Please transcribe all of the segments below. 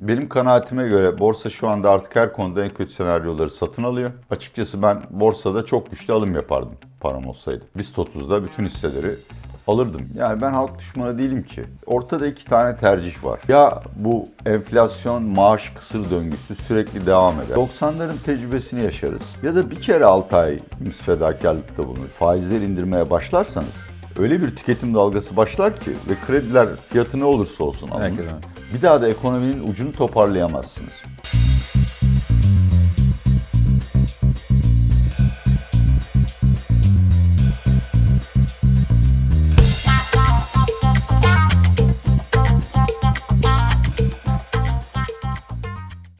Benim kanaatime göre borsa şu anda artık her konuda en kötü senaryoları satın alıyor. Açıkçası ben borsada çok güçlü alım yapardım param olsaydı. BIST 30'da bütün hisseleri alırdım. Yani ben halk düşmanı değilim ki. Ortada iki tane tercih var. Ya bu enflasyon maaş kısır döngüsü sürekli devam eder. 90'ların tecrübesini yaşarız. Ya da bir kere 6 ay fedakarlıkta bulunur. Faizleri indirmeye başlarsanız öyle bir tüketim dalgası başlar ki ve krediler fiyatı ne olursa olsun alınır. Herkes evet. Bir daha da ekonominin ucunu toparlayamazsınız.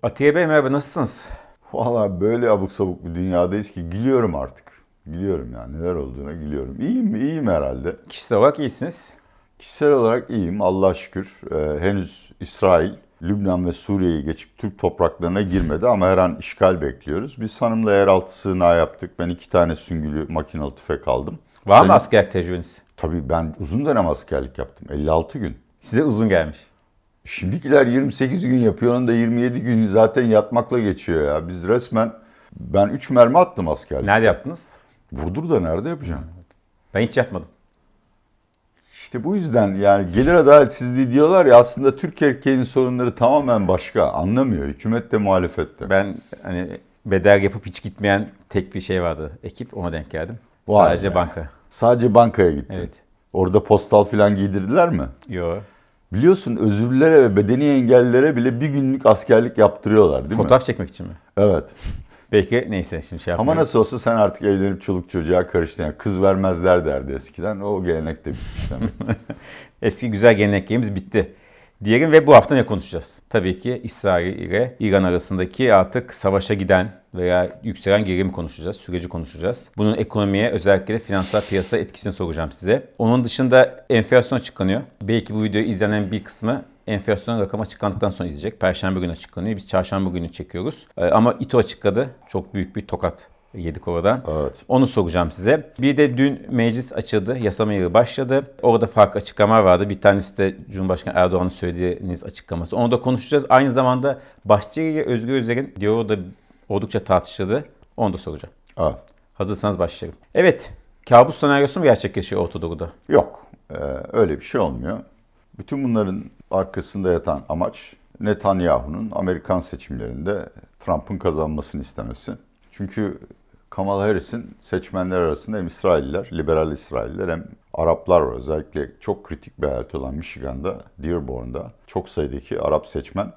Atiye Bey merhaba nasılsınız? Valla böyle abuk sabuk bir dünyadayız ki gülüyorum artık. Gülüyorum yani neler olduğuna gülüyorum. İyiyim mi? İyiyim herhalde. Kişisel olarak iyisiniz. Kişisel olarak iyiyim Allah'a şükür. Ee, henüz İsrail, Lübnan ve Suriye'yi geçip Türk topraklarına girmedi ama her an işgal bekliyoruz. Biz hanımla yeraltı sığınağı yaptık. Ben iki tane süngülü makinalı tüfek aldım. Var mı Senin- asker tecrübeniz? Tabii ben uzun dönem askerlik yaptım. 56 gün. Size uzun gelmiş. Şimdikiler 28 gün yapıyor. Onun da 27 günü zaten yatmakla geçiyor ya. Biz resmen ben 3 mermi attım askerlik. Nerede yaptınız? Burdur'da nerede yapacağım? Ben hiç yapmadım. İşte bu yüzden yani gelir adaletsizliği diyorlar ya aslında Türk erkeğinin sorunları tamamen başka. Anlamıyor. Hükümet de muhalefette. Ben hani bedel yapıp hiç gitmeyen tek bir şey vardı. Ekip ona denk geldim. Vay Sadece be. banka. Sadece bankaya gitti. Evet. Orada postal filan giydirdiler mi? Yo. Biliyorsun özürlülere ve bedeni engellilere bile bir günlük askerlik yaptırıyorlar değil mi? Fotoğraf çekmek için mi? Evet. Belki neyse şimdi şey Ama yapmayayım. nasıl olsa sen artık evlenip çoluk çocuğa karıştın. Yani kız vermezler derdi eskiden. O gelenek de bitmiş demek. Eski güzel geleneklerimiz bitti. Diyelim ve bu hafta ne konuşacağız? Tabii ki İsrail ile İran arasındaki artık savaşa giden veya yükselen gerilimi konuşacağız, süreci konuşacağız. Bunun ekonomiye özellikle de finansal piyasa etkisini soracağım size. Onun dışında enflasyon açıklanıyor. Belki bu videoyu izlenen bir kısmı enflasyon rakamı açıklandıktan sonra izleyecek. Perşembe günü açıklanıyor. Biz çarşamba günü çekiyoruz. Ee, Ama İTO açıkladı. Çok büyük bir tokat yedik oradan. Evet. Onu soracağım size. Bir de dün meclis açıldı. Yasama yılı başladı. Orada farklı açıklamalar vardı. Bir tanesi de Cumhurbaşkanı Erdoğan'ın söylediğiniz açıklaması. Onu da konuşacağız. Aynı zamanda Bahçeli ile Özgür Özel'in diyaloğu da oldukça tartışıldı. Onu da soracağım. Evet. Hazırsanız başlayalım. Evet. Kabus senaryosu mu gerçekleşiyor Orta Doğu'da? Yok. Ee, öyle bir şey olmuyor. Bütün bunların arkasında yatan amaç Netanyahu'nun Amerikan seçimlerinde Trump'ın kazanmasını istemesi. Çünkü Kamala Harris'in seçmenler arasında hem İsrailliler, liberal İsrailliler hem Araplar var. Özellikle çok kritik bir eyalet olan Michigan'da, Dearborn'da çok sayıdaki Arap seçmen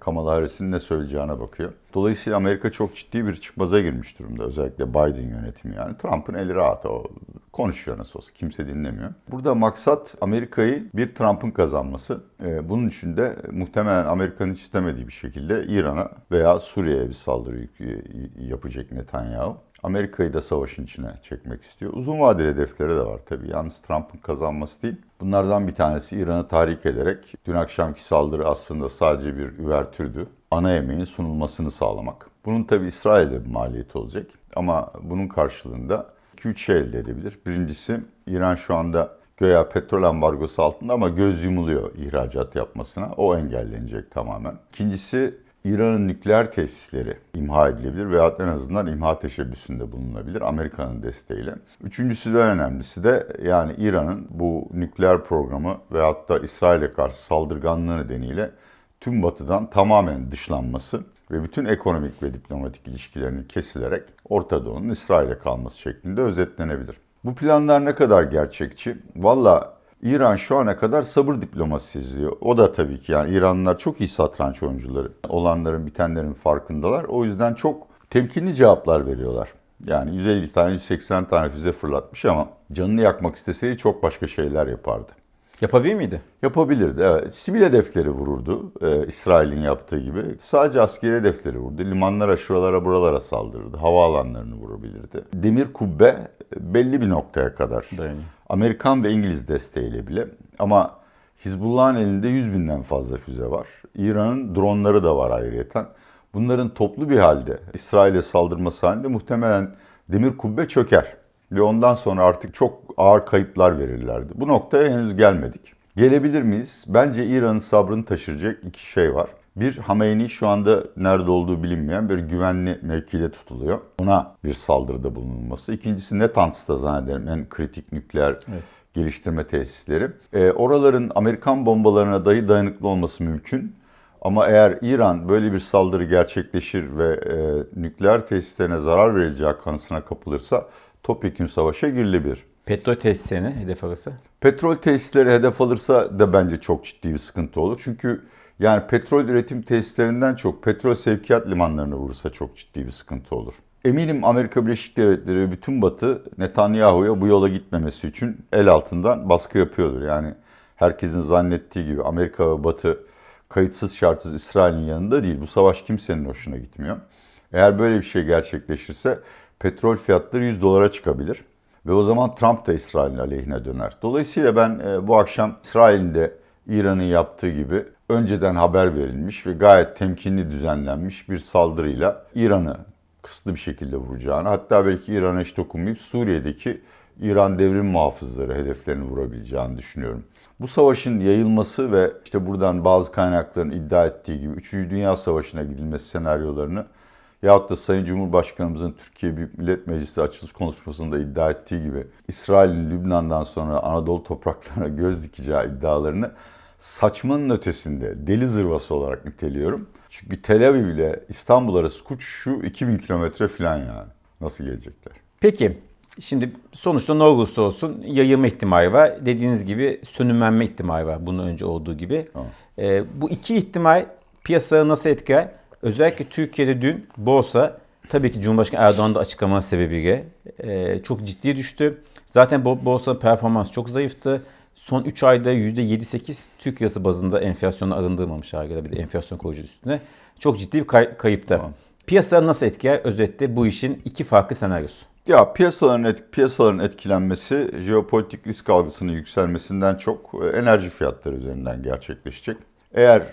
Kamala Harris'in ne söyleyeceğine bakıyor. Dolayısıyla Amerika çok ciddi bir çıkmaza girmiş durumda. Özellikle Biden yönetimi yani. Trump'ın eli rahat. O konuşuyor nasıl olsa. Kimse dinlemiyor. Burada maksat Amerika'yı bir Trump'ın kazanması. E, Bunun için de muhtemelen Amerika'nın istemediği bir şekilde İran'a veya Suriye'ye bir saldırı yapacak Netanyahu. Amerika'yı da savaşın içine çekmek istiyor. Uzun vadeli hedefleri de var tabii. Yalnız Trump'ın kazanması değil. Bunlardan bir tanesi İran'ı tahrik ederek dün akşamki saldırı aslında sadece bir üvertürdü. Ana yemeğin sunulmasını sağlamak. Bunun tabii İsrail'de bir maliyeti olacak. Ama bunun karşılığında 2-3 şey elde edebilir. Birincisi İran şu anda göya petrol ambargosu altında ama göz yumuluyor ihracat yapmasına. O engellenecek tamamen. İkincisi İran'ın nükleer tesisleri imha edilebilir veya en azından imha teşebbüsünde bulunabilir Amerika'nın desteğiyle. Üçüncüsü de önemlisi de yani İran'ın bu nükleer programı veyahut da İsrail'e karşı saldırganlığı nedeniyle tüm batıdan tamamen dışlanması ve bütün ekonomik ve diplomatik ilişkilerinin kesilerek Orta Doğu'nun İsrail'e kalması şeklinde özetlenebilir. Bu planlar ne kadar gerçekçi? Valla İran şu ana kadar sabır diplomasisi izliyor. O da tabii ki yani İranlılar çok iyi satranç oyuncuları. Olanların bitenlerin farkındalar. O yüzden çok temkinli cevaplar veriyorlar. Yani 150 tane 180 tane füze fırlatmış ama canını yakmak isteseydi çok başka şeyler yapardı. Yapabilir miydi? Yapabilirdi. Evet. Sivil hedefleri vururdu. Ee, İsrail'in yaptığı gibi. Sadece askeri hedefleri vurdu. Limanlara, şuralara, buralara saldırırdı. Havaalanlarını vurabilirdi. Demir kubbe belli bir noktaya kadar. Dayanıyor. Amerikan ve İngiliz desteğiyle bile. Ama Hizbullah'ın elinde 100 binden fazla füze var. İran'ın dronları da var ayrıyeten. Bunların toplu bir halde İsrail'e saldırması halinde muhtemelen demir kubbe çöker. Ve ondan sonra artık çok ağır kayıplar verirlerdi. Bu noktaya henüz gelmedik. Gelebilir miyiz? Bence İran'ın sabrını taşıracak iki şey var. Bir Hameyni şu anda nerede olduğu bilinmeyen bir güvenli mevkide tutuluyor. Ona bir saldırıda bulunulması. İkincisi Natanz'da zannederim en kritik nükleer geliştirme tesisleri. Ee, oraların Amerikan bombalarına dahi dayanıklı olması mümkün. Ama eğer İran böyle bir saldırı gerçekleşir ve e, nükleer tesislerine zarar verileceği kanısına kapılırsa topyekun savaşa girilebilir. Petrol tesislerine hedef arası. Petrol tesisleri hedef alırsa da bence çok ciddi bir sıkıntı olur. Çünkü yani petrol üretim tesislerinden çok petrol sevkiyat limanlarını vurursa çok ciddi bir sıkıntı olur. Eminim Amerika Birleşik Devletleri ve bütün Batı Netanyahu'ya bu yola gitmemesi için el altından baskı yapıyordur. Yani herkesin zannettiği gibi Amerika ve Batı kayıtsız şartsız İsrail'in yanında değil. Bu savaş kimsenin hoşuna gitmiyor. Eğer böyle bir şey gerçekleşirse petrol fiyatları 100 dolara çıkabilir. Ve o zaman Trump da İsrail'in aleyhine döner. Dolayısıyla ben e, bu akşam İsrail'in de İran'ın yaptığı gibi önceden haber verilmiş ve gayet temkinli düzenlenmiş bir saldırıyla İran'ı kısıtlı bir şekilde vuracağını, hatta belki İran'a hiç dokunmayıp Suriye'deki İran devrim muhafızları hedeflerini vurabileceğini düşünüyorum. Bu savaşın yayılması ve işte buradan bazı kaynakların iddia ettiği gibi 3. Dünya Savaşı'na gidilmesi senaryolarını yahut da Sayın Cumhurbaşkanımızın Türkiye Büyük Millet Meclisi açılış konuşmasında iddia ettiği gibi İsrail'in Lübnan'dan sonra Anadolu topraklarına göz dikeceği iddialarını saçmanın ötesinde deli zırvası olarak niteliyorum. Çünkü Tel Aviv ile İstanbul arası şu 2000 kilometre falan yani. Nasıl gelecekler? Peki şimdi sonuçta ne olursa olsun yayılma ihtimali var. Dediğiniz gibi sönümlenme ihtimali var bunun önce olduğu gibi. Tamam. Ee, bu iki ihtimal piyasaları nasıl etkiler? Özellikle Türkiye'de dün borsa tabii ki Cumhurbaşkanı Erdoğan'ın da açıklaması sebebiyle e, çok ciddi düştü. Zaten bo- borsanın performansı çok zayıftı. Son 3 ayda %7-8 Türk lirası bazında enflasyonu arındırmamış halde bir de enflasyon koruyucu üstüne. Çok ciddi bir kay- kayıpta. Tamam. Piyasaları nasıl etkiler? Özetle bu işin iki farklı senaryosu. Ya piyasaların et, piyasaların etkilenmesi jeopolitik risk algısının yükselmesinden çok e, enerji fiyatları üzerinden gerçekleşecek. Eğer e,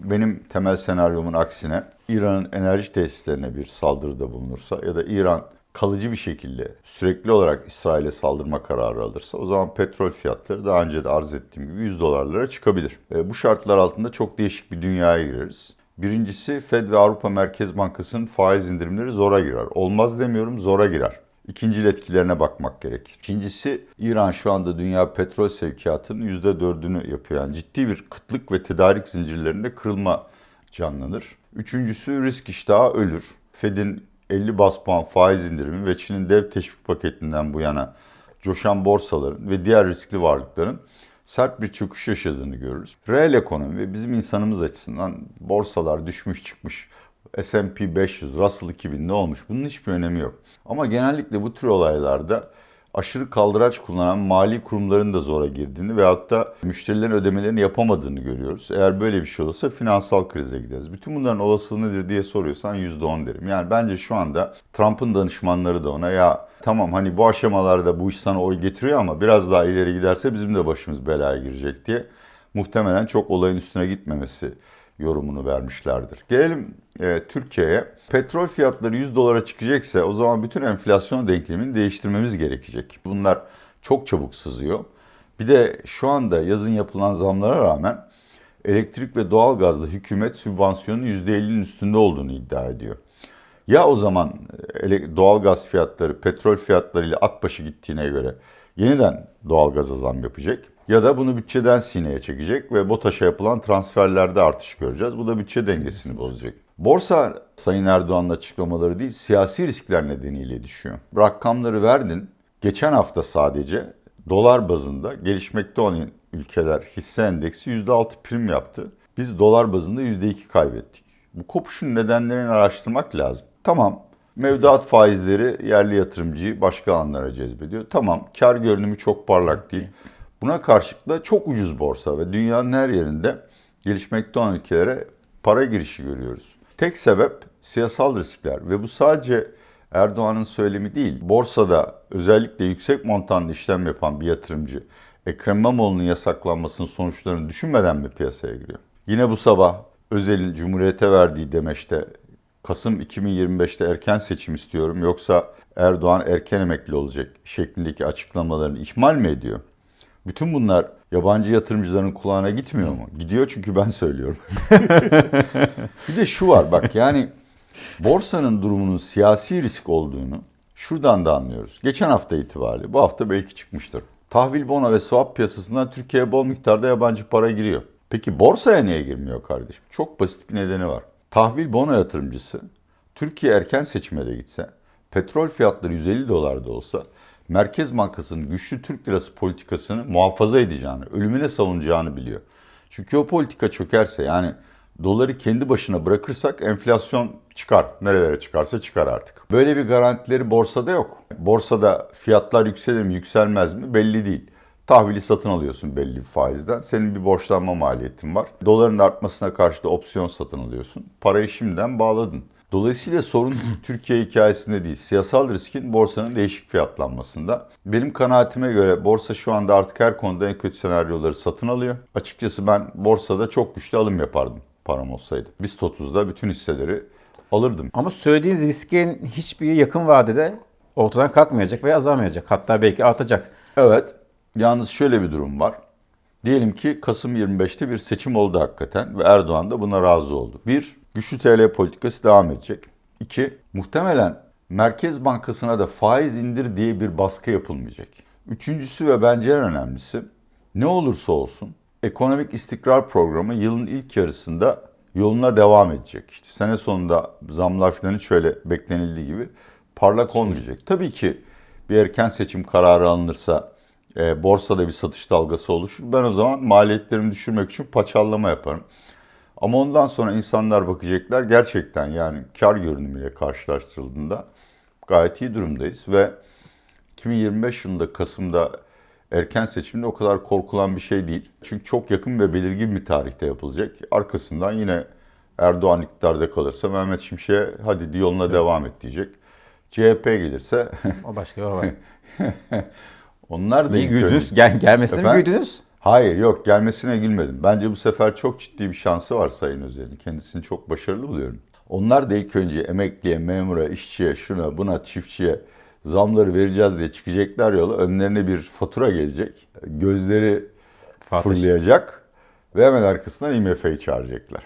benim temel senaryomun aksine İran'ın enerji tesislerine bir saldırıda bulunursa ya da İran kalıcı bir şekilde sürekli olarak İsrail'e saldırma kararı alırsa o zaman petrol fiyatları daha önce de arz ettiğim gibi 100 dolarlara çıkabilir. E, bu şartlar altında çok değişik bir dünyaya gireriz. Birincisi Fed ve Avrupa Merkez Bankası'nın faiz indirimleri zora girer. Olmaz demiyorum zora girer. İkincil etkilerine bakmak gerekir. İkincisi İran şu anda dünya petrol sevkiyatının %4'ünü yapıyor. Yani ciddi bir kıtlık ve tedarik zincirlerinde kırılma canlanır. Üçüncüsü risk iştahı ölür. Fed'in 50 bas puan faiz indirimi ve Çin'in dev teşvik paketinden bu yana coşan borsaların ve diğer riskli varlıkların sert bir çöküş yaşadığını görürüz. Reel ekonomi ve bizim insanımız açısından borsalar düşmüş çıkmış. S&P 500, Russell 2000 ne olmuş bunun hiçbir önemi yok. Ama genellikle bu tür olaylarda aşırı kaldıraç kullanan mali kurumların da zora girdiğini veyahut da müşterilerin ödemelerini yapamadığını görüyoruz. Eğer böyle bir şey olursa finansal krize gideriz. Bütün bunların olasılığı nedir diye soruyorsan %10 derim. Yani bence şu anda Trump'ın danışmanları da ona ya tamam hani bu aşamalarda bu iş sana oy getiriyor ama biraz daha ileri giderse bizim de başımız belaya girecek diye muhtemelen çok olayın üstüne gitmemesi yorumunu vermişlerdir. Gelelim e, Türkiye'ye. Petrol fiyatları 100 dolara çıkacaksa o zaman bütün enflasyon denklemini değiştirmemiz gerekecek. Bunlar çok çabuk sızıyor. Bir de şu anda yazın yapılan zamlara rağmen elektrik ve doğalgazda hükümet sübvansiyonun %50'nin üstünde olduğunu iddia ediyor. Ya o zaman ele- doğalgaz fiyatları petrol fiyatlarıyla at başı gittiğine göre yeniden doğalgaza zam yapacak ya da bunu bütçeden sineye çekecek ve BOTAŞ'a yapılan transferlerde artış göreceğiz. Bu da bütçe dengesini bozacak. Borsa Sayın Erdoğan'ın açıklamaları değil, siyasi riskler nedeniyle düşüyor. Rakamları verdin. Geçen hafta sadece dolar bazında gelişmekte olan ülkeler hisse endeksi %6 prim yaptı. Biz dolar bazında %2 kaybettik. Bu kopuşun nedenlerini araştırmak lazım. Tamam, mevduat faizleri yerli yatırımcıyı başka alanlara cezbediyor. Tamam, kar görünümü çok parlak değil. Buna karşılık da çok ucuz borsa ve dünyanın her yerinde gelişmekte olan ülkelere para girişi görüyoruz. Tek sebep siyasal riskler ve bu sadece Erdoğan'ın söylemi değil. Borsada özellikle yüksek montanlı işlem yapan bir yatırımcı Ekrem İmamoğlu'nun yasaklanmasının sonuçlarını düşünmeden mi piyasaya giriyor? Yine bu sabah Özel'in Cumhuriyet'e verdiği demeçte Kasım 2025'te erken seçim istiyorum yoksa Erdoğan erken emekli olacak şeklindeki açıklamalarını ihmal mi ediyor? Bütün bunlar Yabancı yatırımcıların kulağına gitmiyor mu? Gidiyor çünkü ben söylüyorum. bir de şu var bak yani borsanın durumunun siyasi risk olduğunu şuradan da anlıyoruz. Geçen hafta itibariyle bu hafta belki çıkmıştır. Tahvil bono ve swap piyasasından Türkiye'ye bol miktarda yabancı para giriyor. Peki borsaya niye girmiyor kardeşim? Çok basit bir nedeni var. Tahvil bono yatırımcısı Türkiye erken seçime de gitse, petrol fiyatları 150 dolar da olsa Merkez Bankası'nın güçlü Türk lirası politikasını muhafaza edeceğini, ölümüne savunacağını biliyor. Çünkü o politika çökerse yani doları kendi başına bırakırsak enflasyon çıkar. Nerelere çıkarsa çıkar artık. Böyle bir garantileri borsada yok. Borsada fiyatlar yükselir mi yükselmez mi belli değil. Tahvili satın alıyorsun belli bir faizden. Senin bir borçlanma maliyetin var. Doların artmasına karşı da opsiyon satın alıyorsun. Parayı şimdiden bağladın. Dolayısıyla sorun Türkiye hikayesinde değil, siyasal riskin borsanın değişik fiyatlanmasında. Benim kanaatime göre borsa şu anda artık her konuda en kötü senaryoları satın alıyor. Açıkçası ben borsada çok güçlü alım yapardım param olsaydı. BIST 30'da bütün hisseleri alırdım. Ama söylediğiniz riskin hiçbiri yakın vadede ortadan kalkmayacak veya azalmayacak. Hatta belki artacak. Evet, yalnız şöyle bir durum var. Diyelim ki Kasım 25'te bir seçim oldu hakikaten ve Erdoğan da buna razı oldu. Bir, güçlü TL politikası devam edecek. İki, muhtemelen Merkez Bankası'na da faiz indir diye bir baskı yapılmayacak. Üçüncüsü ve bence en önemlisi, ne olursa olsun ekonomik istikrar programı yılın ilk yarısında yoluna devam edecek. İşte sene sonunda zamlar falan hiç şöyle beklenildiği gibi parlak olmayacak. Tabii ki bir erken seçim kararı alınırsa e, borsada bir satış dalgası oluşur. Ben o zaman maliyetlerimi düşürmek için paçallama yaparım. Ama ondan sonra insanlar bakacaklar gerçekten yani kar görünümüyle karşılaştırıldığında gayet iyi durumdayız ve 2025 yılında Kasım'da erken seçimde o kadar korkulan bir şey değil. Çünkü çok yakın ve belirgin bir tarihte yapılacak. Arkasından yine Erdoğan iktidarda kalırsa Mehmet Şimşek'e hadi yoluna devam et diyecek. CHP gelirse O başka bir var. onlar da güldünüz. önce- Gel, gelmesine mi Efendim? Hayır yok gelmesine gülmedim. Bence bu sefer çok ciddi bir şansı var Sayın Özel'in. Kendisini çok başarılı buluyorum. Onlar da ilk önce emekliye, memura, işçiye, şuna, buna, çiftçiye zamları vereceğiz diye çıkacaklar yola. Önlerine bir fatura gelecek. Gözleri Fatih. fırlayacak ve hemen arkasından IMF'yi çağıracaklar.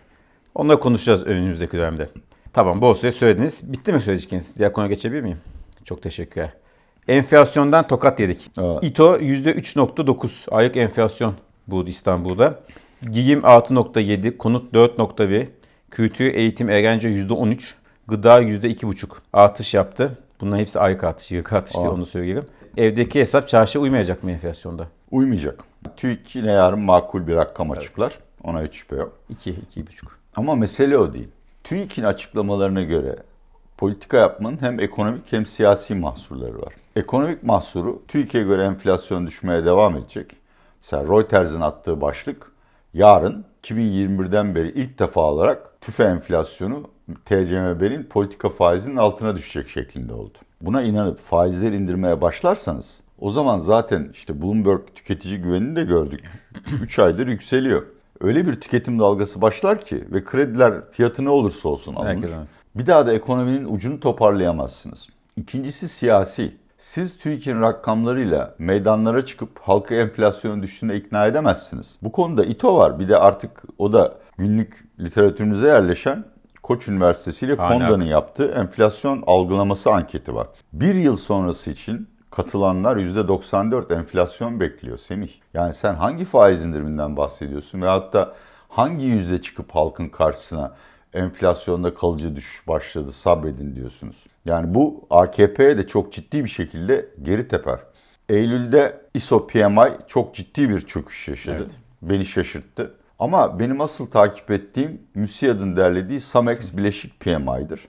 Onları konuşacağız önümüzdeki dönemde. Tamam borsayı söylediniz. Bitti mi söyleyeceğiniz? Diğer konuya geçebilir miyim? Çok teşekkürler. Enflasyondan tokat yedik. Evet. İTO %3.9 aylık enflasyon buldu İstanbul'da. Giyim 6.7, konut 4.1, kültür, eğitim, eğlence %13, gıda %2.5 artış yaptı. Bunların hepsi aylık artış, yıllık artış diye onu söyleyelim. Evdeki hesap çarşıya uymayacak mı enflasyonda? Uymayacak. TÜİK yine yarın makul bir rakam açıklar. Ona hiç şüphe yok. 2, 2.5. Ama mesele o değil. TÜİK'in açıklamalarına göre politika yapmanın hem ekonomik hem siyasi mahsurları var. Ekonomik mahsuru TÜİK'e göre enflasyon düşmeye devam edecek. Mesela Reuters'ın attığı başlık yarın 2021'den beri ilk defa olarak tüfe enflasyonu TCMB'nin politika faizinin altına düşecek şeklinde oldu. Buna inanıp faizleri indirmeye başlarsanız o zaman zaten işte Bloomberg tüketici güvenini de gördük. 3 aydır yükseliyor. Öyle bir tüketim dalgası başlar ki ve krediler fiyatı ne olursa olsun alınır. Herkes evet. Bir daha da ekonominin ucunu toparlayamazsınız. İkincisi siyasi. Siz TÜİK'in rakamlarıyla meydanlara çıkıp halkı enflasyonun düştüğüne ikna edemezsiniz. Bu konuda İTO var. Bir de artık o da günlük literatürünüze yerleşen Koç Üniversitesi ile. Konda'nın yaptığı enflasyon algılaması anketi var. Bir yıl sonrası için katılanlar %94 enflasyon bekliyor Semih. Yani sen hangi faiz indiriminden bahsediyorsun veyahut da hangi yüzde çıkıp halkın karşısına enflasyonda kalıcı düşüş başladı sabredin diyorsunuz. Yani bu AKP'ye de çok ciddi bir şekilde geri teper. Eylül'de ISO PMI çok ciddi bir çöküş yaşadı. Evet. Beni şaşırttı. Ama benim asıl takip ettiğim MÜSİAD'ın derlediği Samex bileşik PMI'dir.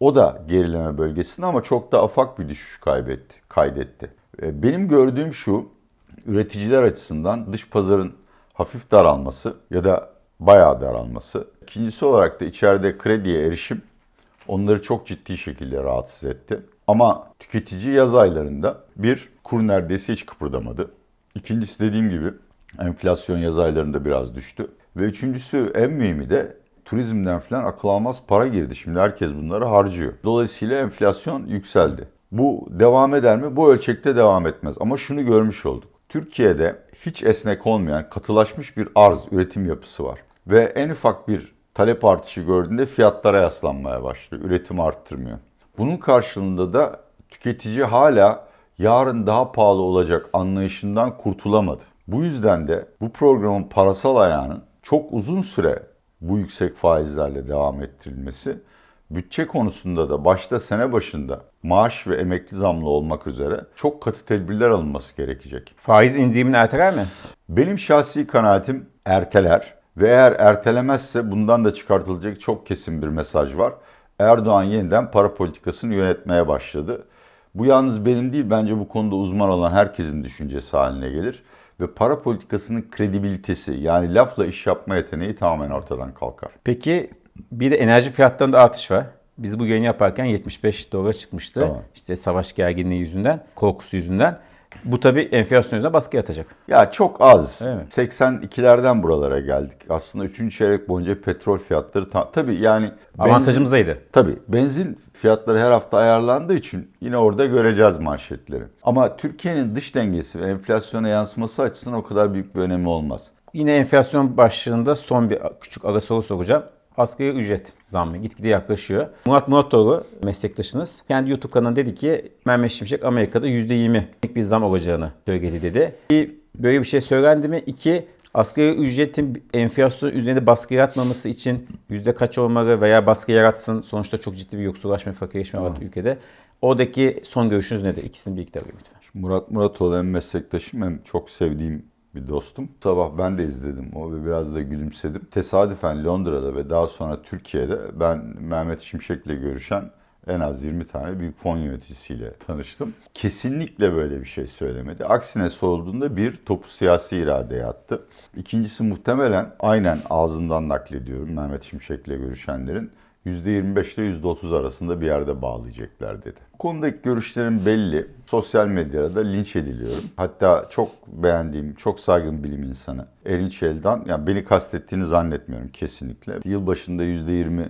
O da gerileme bölgesinde ama çok da afak bir düşüş kaybetti, kaydetti. E, Benim gördüğüm şu, üreticiler açısından dış pazarın hafif daralması ya da bayağı daralması. İkincisi olarak da içeride krediye erişim onları çok ciddi şekilde rahatsız etti. Ama tüketici yaz aylarında bir kur neredeyse hiç kıpırdamadı. İkincisi dediğim gibi enflasyon yaz aylarında biraz düştü. Ve üçüncüsü en mühimi de turizmden falan akıl almaz para girdi. Şimdi herkes bunları harcıyor. Dolayısıyla enflasyon yükseldi. Bu devam eder mi? Bu ölçekte devam etmez. Ama şunu görmüş olduk. Türkiye'de hiç esnek olmayan katılaşmış bir arz üretim yapısı var. Ve en ufak bir talep artışı gördüğünde fiyatlara yaslanmaya başlıyor. Üretim arttırmıyor. Bunun karşılığında da tüketici hala yarın daha pahalı olacak anlayışından kurtulamadı. Bu yüzden de bu programın parasal ayağının çok uzun süre bu yüksek faizlerle devam ettirilmesi bütçe konusunda da başta sene başında maaş ve emekli zamlı olmak üzere çok katı tedbirler alınması gerekecek. Faiz indirimini erteler mi? Benim şahsi kanaatim erteler ve eğer ertelemezse bundan da çıkartılacak çok kesin bir mesaj var. Erdoğan yeniden para politikasını yönetmeye başladı. Bu yalnız benim değil bence bu konuda uzman olan herkesin düşüncesi haline gelir. Ve para politikasının kredibilitesi yani lafla iş yapma yeteneği tamamen ortadan kalkar. Peki bir de enerji fiyatlarında artış var. Biz bu yayını yaparken 75 dolara çıkmıştı. Tamam. İşte savaş gerginliği yüzünden, korkusu yüzünden. Bu tabii enflasyon yüzünden baskı yatacak. Ya çok az. Evet. 82'lerden buralara geldik. Aslında 3. çeyrek boyunca petrol fiyatları ta- tabii yani Avantajımızdaydı. Tabii benzin fiyatları her hafta ayarlandığı için yine orada göreceğiz manşetleri. Ama Türkiye'nin dış dengesi ve enflasyona yansıması açısından o kadar büyük bir önemi olmaz. Yine enflasyon başlığında son bir küçük ara soru soracağım. Asgari ücret zammı gitgide yaklaşıyor. Murat Muratoğlu meslektaşınız kendi YouTube kanalında dedi ki Mehmet Şimşek Amerika'da %20'lik bir zam olacağını söyledi dedi. Bir, böyle bir şey söylendi mi? İki, asgari ücretin enflasyon üzerinde baskı yaratmaması için yüzde kaç olmalı veya baskı yaratsın? Sonuçta çok ciddi bir yoksullaşma, fakirleşme var ülkede. Oradaki son görüşünüz nedir? İkisini birlikte alayım lütfen. Murat Muratoğlu hem meslektaşım hem çok sevdiğim bir dostum. Sabah ben de izledim o ve biraz da gülümsedim. Tesadüfen Londra'da ve daha sonra Türkiye'de ben Mehmet Şimşek'le görüşen en az 20 tane büyük fon yöneticisiyle tanıştım. Kesinlikle böyle bir şey söylemedi. Aksine sorulduğunda bir topu siyasi iradeye attı. İkincisi muhtemelen aynen ağzından naklediyorum Mehmet Şimşek'le görüşenlerin. %25 ile %30 arasında bir yerde bağlayacaklar dedi. Konudaki görüşlerim belli. Sosyal medyada da linç ediliyorum. Hatta çok beğendiğim, çok saygın bilim insanı Erinç Eldan, yani beni kastettiğini zannetmiyorum kesinlikle. Yılbaşında %20 e,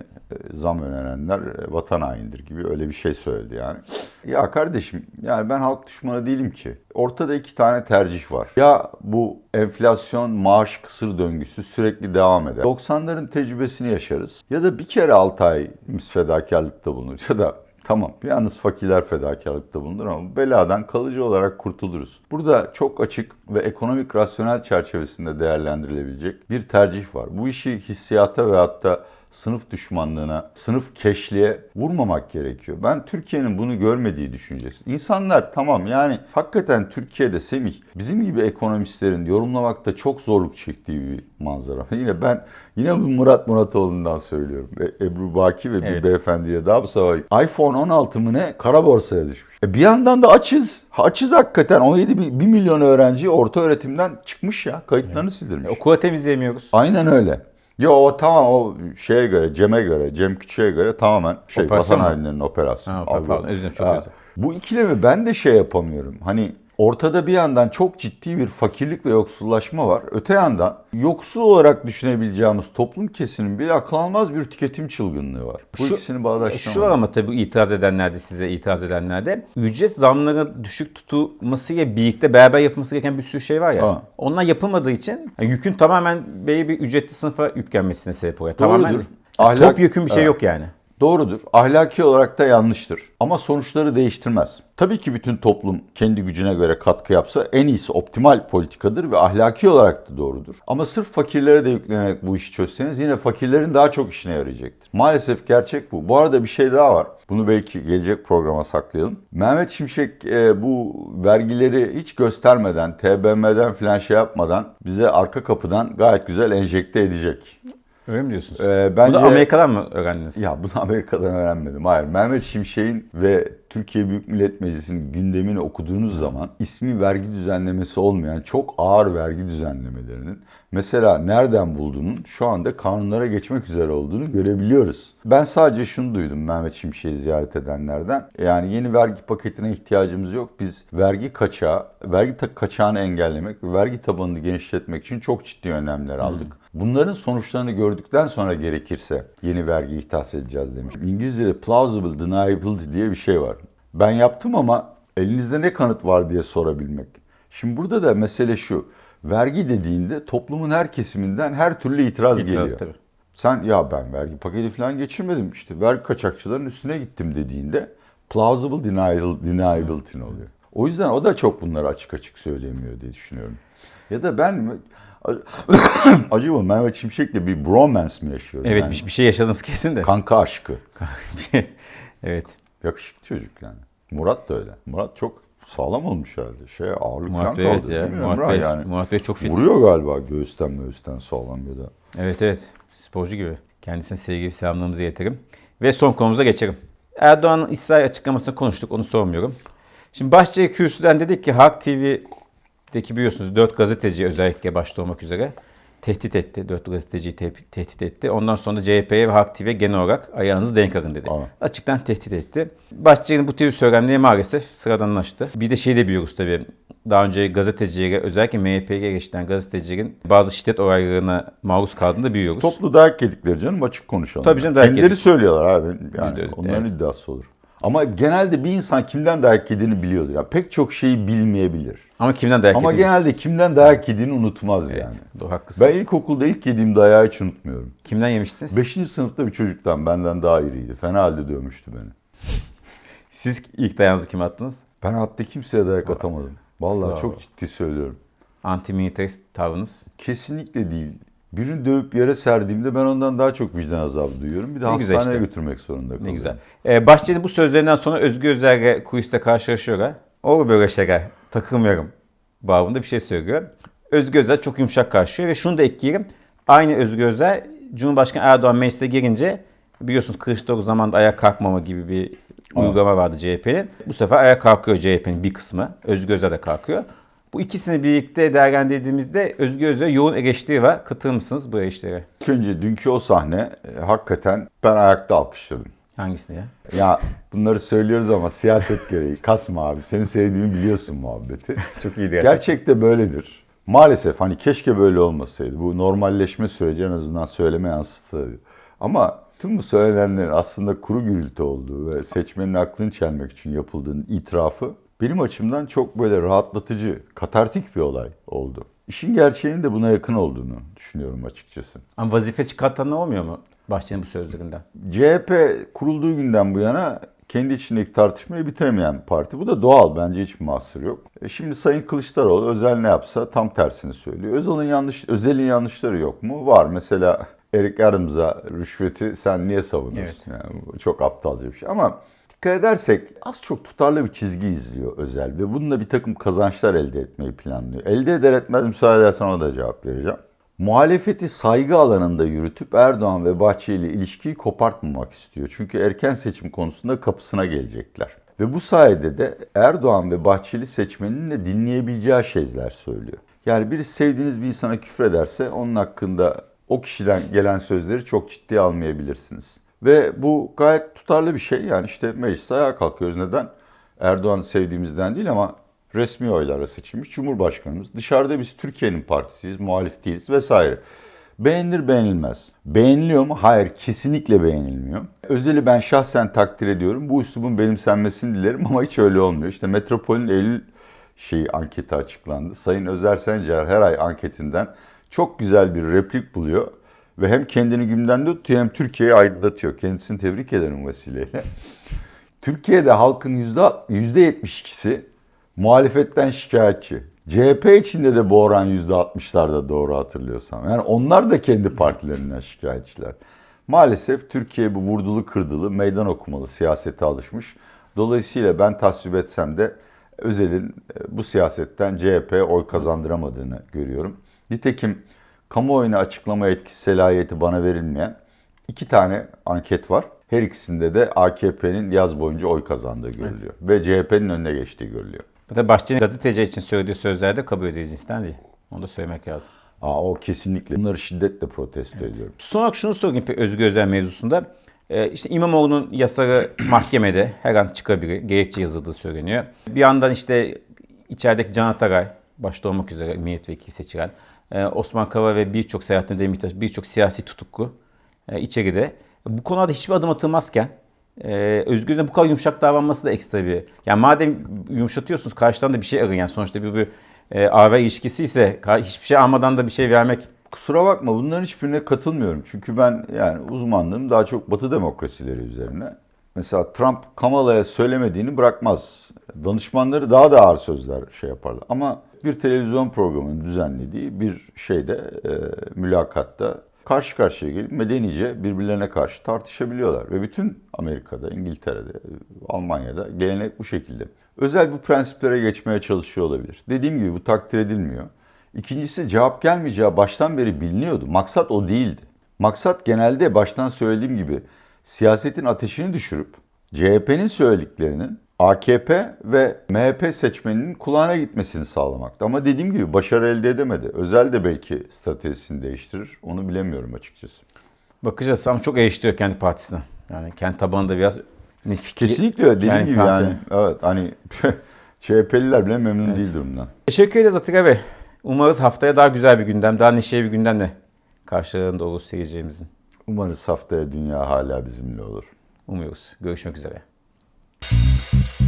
zam önerenler e, vatan haindir gibi öyle bir şey söyledi yani. Ya kardeşim yani ben halk düşmanı değilim ki. Ortada iki tane tercih var. Ya bu enflasyon maaş kısır döngüsü sürekli devam eder. 90'ların tecrübesini yaşarız. Ya da bir kere 6 ay biz fedakarlıkta bulunur. Ya da Tamam yalnız fakirler fedakarlıkta bulunur ama beladan kalıcı olarak kurtuluruz. Burada çok açık ve ekonomik rasyonel çerçevesinde değerlendirilebilecek bir tercih var. Bu işi hissiyata ve hatta sınıf düşmanlığına, sınıf keşliğe vurmamak gerekiyor. Ben Türkiye'nin bunu görmediği düşüncesi. İnsanlar tamam yani hakikaten Türkiye'de Semih bizim gibi ekonomistlerin yorumlamakta çok zorluk çektiği bir manzara. Yine ben yine bu Murat Muratoğlu'ndan söylüyorum. Ve Ebru Baki ve bir Evet. beyefendiye daha bu sabah iPhone 16 mı ne kara borsaya düşmüş. E bir yandan da açız. Açız hakikaten 17 bin- 1 milyon öğrenci orta öğretimden çıkmış ya. Kayıtlarını sildirmiş. E, okula temizleyemiyoruz. Aynen öyle. Yo o tamam o şeye göre, Cem'e göre, Cem Küçük'e göre tamamen şey Operasyon mu? hainlerinin operasyonu. Ha, pardon, özür dilerim, çok özür. Bu ikilemi ben de şey yapamıyorum. Hani ortada bir yandan çok ciddi bir fakirlik ve yoksullaşma var. Öte yandan yoksul olarak düşünebileceğimiz toplum kesiminin bir akıl almaz bir tüketim çılgınlığı var. Bu Şu- ikisini bağdaştıramam. Şu var ama tabii itiraz edenlerde, size itiraz edenlerde ücret zamları düşük tutulmasıyla birlikte beraber yapılması gereken bir sürü şey var ya. Ha. Onlar yapılmadığı için yani yükün tamamen belli bir ücretli sınıfa yüklenmesine sebep oluyor. Tamamen Doğrudur. top Ahlak- yükün bir şey Evet. yok yani. Doğrudur. Ahlaki olarak da yanlıştır. Ama sonuçları değiştirmez. Tabii ki bütün toplum kendi gücüne göre katkı yapsa en iyisi optimal politikadır ve ahlaki olarak da doğrudur. Ama sırf fakirlere de yüklenerek bu işi çözseniz yine fakirlerin daha çok işine yarayacaktır. Maalesef gerçek bu. Bu arada bir şey daha var. Bunu belki gelecek programa saklayalım. Mehmet Şimşek e, bu vergileri hiç göstermeden, TBMM'den falan şey yapmadan bize arka kapıdan gayet güzel enjekte edecek. Öyle mi diyorsunuz? E, Bu bence... da Amerika'dan mı öğrendiniz? Ya bunu Amerika'dan öğrenmedim. Hayır. Mehmet Şimşek'in ve Türkiye Büyük Millet Meclisi'nin gündemini okuduğunuz zaman ismi vergi düzenlemesi olmayan çok ağır vergi düzenlemelerinin mesela nereden bulduğunun şu anda kanunlara geçmek üzere olduğunu görebiliyoruz. Ben sadece şunu duydum Mehmet Şimşek'i ziyaret edenlerden. Yani yeni vergi paketine ihtiyacımız yok. Biz vergi kaçağı, vergi kaçağını engellemek ve vergi tabanını genişletmek için çok ciddi önlemler aldık. Bunların sonuçlarını gördükten sonra gerekirse yeni vergi ihtas edeceğiz demiş. İngilizce'de plausible deniability diye bir şey var. Ben yaptım ama elinizde ne kanıt var diye sorabilmek. Şimdi burada da mesele şu. Vergi dediğinde toplumun her kesiminden her türlü itiraz, İtiraz geliyor. tabii. Sen ya ben vergi paketi falan geçirmedim işte vergi kaçakçıların üstüne gittim dediğinde plausible denial, deniability oluyor. O yüzden o da çok bunları açık açık söyleyemiyor diye düşünüyorum. Ya da ben acaba Mehmet Şimşek'le bir bromance mi yaşıyorum? Evet Yani bir, bir şey yaşadınız kesin de. Kanka aşkı. evet. Yakışıklı çocuk yani. Murat da öyle. Murat çok sağlam olmuş herhalde. Şey ağırlık Murat falan kaldı. evet ya. Murat Bey, yani. Murat Bey çok fit. Vuruyor galiba göğüsten göğüsten sağlam ya da. Evet evet. Sporcu gibi. Kendisine sevgi selamlarımızı iletelim. Ve son konumuza geçelim. Erdoğan'ın İsrail açıklamasını konuştuk. Onu sormuyorum. Şimdi Bahçeli kürsüden dedik ki Halk TV'deki biliyorsunuz 4 gazeteci özellikle başta olmak üzere tehdit etti. 4 gazeteciyi te- tehdit etti. Ondan sonra CHP'ye ve Halk TV'ye genel olarak ayağınızı denk alın dedi. Aa. Açıktan tehdit etti. Bahçeli'nin bu tür söylemleri maalesef sıradanlaştı. Bir de şey de biliyoruz tabii. Daha önce gazetecilere özellikle MHP'ye geçten gazetecilerin bazı şiddet olaylarına maruz kaldığını da biliyoruz. Toplu dayak yedikleri canım açık konuşalım. Tabii canım, dayak Kendileri yedik. söylüyorlar abi. Yani de öyle, onların evet. iddiası olur. Ama genelde bir insan kimden dayak yediğini biliyordur. Yani pek çok şeyi bilmeyebilir. Ama kimden dayak Ama yediniz? genelde kimden dayak yediğini unutmaz Evet, yani. doğru, haklısınız. Ben ilkokulda ilk yediğim dayağı hiç unutmuyorum. Kimden yemiştiniz? Beşinci sınıfta bir çocuktan benden daha iriydi. Fena halde dövmüştü beni. Siz ilk dayağınızı kime attınız? Ben hatta kimseye dayak atamadım. Vallahi Bravo. çok ciddi söylüyorum. Anti-militarist tavrınız. Kesinlikle değil. Birini dövüp yere serdiğimde ben ondan daha çok vicdan azabı duyuyorum. Bir de Ne hastaneye işte. götürmek zorunda kalıyorum. Ne güzel. Ee, Bahçeli bu sözlerinden sonra Özgür Özel'le kulisle karşılaşıyorlar. Olur böyle şeyler. Takılmıyorum babında bir şey söylüyor. Özgür Özel çok yumuşak karşılıyor ve şunu da ekleyelim. Aynı Özgür Özel Cumhurbaşkanı Erdoğan meclise girince biliyorsunuz Kılıçdaroğlu zamanında ayağa kalkmama gibi bir uygulama vardı CHP'nin. Bu sefer ayağa kalkıyor CHP'nin bir kısmı. Özgür Özel de kalkıyor. Bu ikisini birlikte değerlendirdiğimizde Özgür Özel'e yoğun eleştiri var. Katılır mısınız bu eleştiriye? İlk önce dünkü o sahne e, hakikaten ben ayakta alkışladım. Hangisini ya? Ya bunları söylüyoruz ama siyaset gereği. Kasma abi. Seni sevdiğimi biliyorsun muhabbeti. Çok iyiydi Gerçekte böyledir. Maalesef hani keşke böyle olmasaydı. Bu normalleşme süreci en azından söyleme yansıtsaydı. Ama tüm bu söylenenlerin aslında kuru gürültü olduğu ve seçmenin aklını çelmek için yapıldığının itirafı benim açımdan çok böyle rahatlatıcı, katartik bir olay oldu. İşin gerçeğinin de buna yakın olduğunu düşünüyorum açıkçası. Ama vazife çıkartanlar olmuyor mu Bahçeli'nin bu sözlerinden? CHP kurulduğu günden bu yana kendi içindeki tartışmayı bitiremeyen parti. Bu da doğal. Bence hiçbir mahsur yok. E şimdi Sayın Kılıçdaroğlu özel ne yapsa tam tersini söylüyor. Özel'in yanlış özelin yanlışları yok mu? Var. Mesela Erik Adams'a rüşveti sen niye savunuyorsun? Yani bu çok aptalca bir şey. Ama dikkat edersek az çok tutarlı bir çizgi izliyor Özel ve bununla bir takım kazançlar elde etmeyi planlıyor. Elde eder etmez müsaade edersen ona da cevap vereceğim. Muhalefeti saygı alanında yürütüp Erdoğan ve Bahçeli ilişkiyi kopartmamak istiyor. Çünkü erken seçim konusunda kapısına gelecekler. Ve bu sayede de Erdoğan ve Bahçeli seçmenin de dinleyebileceği şeyler söylüyor. Yani birisi sevdiğiniz bir insana küfrederse onun hakkında o kişiden gelen sözleri çok ciddiye almayabilirsiniz. Ve bu gayet tutarlı bir şey. Yani işte mecliste ayağa kalkıyoruz. Neden? Erdoğan'ı sevdiğimizden değil ama resmi oylarla seçilmiş Cumhurbaşkanımız. Dışarıda biz Türkiye'nin partisiyiz, muhalif değiliz vesaire. Beğenilir beğenilmez. Beğeniliyor mu? Hayır, kesinlikle beğenilmiyor. Özel'i ben şahsen takdir ediyorum. Bu üslubun benimsenmesini dilerim ama hiç öyle olmuyor. İşte Metropol'ün Eylül şeyi anketi açıklandı. Sayın Özer Sencer her ay anketinden çok güzel bir replik buluyor. Ve hem kendini gündemde tutuyor hem Türkiye'yi aydınlatıyor. Kendisini tebrik ederim vesileyle. Türkiye'de halkın %72'si muhalefetten şikayetçi. CHP içinde de bu oran %60'larda doğru hatırlıyorsam. Yani onlar da kendi partilerinden şikayetçiler. Maalesef Türkiye bu vurdulu kırdılı, meydan okumalı siyasete alışmış. Dolayısıyla ben tasvip etsem de Özel'in e, bu siyasetten CHP'ye oy kazandıramadığını görüyorum. Nitekim kamuoyuna açıklama etkisi selahiyeti bana verilmeyen iki tane anket var. Her ikisinde de AKP'nin yaz boyunca oy kazandığı görülüyor. Ve CHP'nin önüne geçtiği görülüyor. Bu da Bahçeli'nin gazeteci için söylediği sözlerde kabul edici cinsten değil. Onu da söylemek lazım. Aa, o kesinlikle. Bunları şiddetle protesto ediyorum. Son olarak şunu sorayım Özgür Özel mevzusunda. Ee, işte İmamoğlu'nun yasağı mahkemede her an çıkabilir. Gerekçe yazıldığı söyleniyor. Bir yandan işte içerideki Can Ataray başta olmak üzere milletvekili seçilen Osman Kava ve birçok Selahattin Demirtaş birçok siyasi tutuklu e, içeride. Bu konuda hiçbir adım atılmazken e, Özel'in bu kadar yumuşak davranması da ekstra bir. Yani madem yumuşatıyorsunuz karşıdan da bir şey arayın. Yani sonuçta bir, bir e, AV ilişkisi ise hiçbir şey almadan da bir şey vermek Kusura bakma bunların hiçbirine katılmıyorum. Çünkü ben yani uzmanlığım daha çok Batı demokrasileri üzerine. Mesela Trump Kamala'ya söylemediğini bırakmaz. Danışmanları daha da ağır sözler şey yaparlar. Ama bir televizyon programının düzenlediği bir şeyde e, mülakatta karşı karşıya gelip medenice birbirlerine karşı tartışabiliyorlar. Ve bütün Amerika'da, İngiltere'de, Almanya'da gelenek bu şekilde. Özel bu prensiplere geçmeye çalışıyor olabilir. Dediğim gibi bu takdir edilmiyor. İkincisi cevap gelmeyeceği baştan beri biliniyordu. Maksat o değildi. Maksat genelde baştan söylediğim gibi siyasetin ateşini düşürüp CHP'nin söylediklerinin AKP ve MHP seçmeninin kulağına gitmesini sağlamaktı. Ama dediğim gibi başarı elde edemedi. Özel de belki stratejisini değiştirir. Onu bilemiyorum açıkçası. bakacağız ama çok eleştiriyor kendi partisine. Yani kendi tabanında biraz ne fikri- Kesinlikle öyle. Dediğim gibi parti. yani. Evet hani CHP'liler bile memnun değil durumdan. Teşekkür ederiz Atilla Bey. Umarız haftaya daha güzel bir gündem, daha neşeli bir gündemle karşılarında olur seyircilerimizin. Umarız haftaya dünya hala bizimle olur. Umuyoruz. Görüşmek üzere. thank you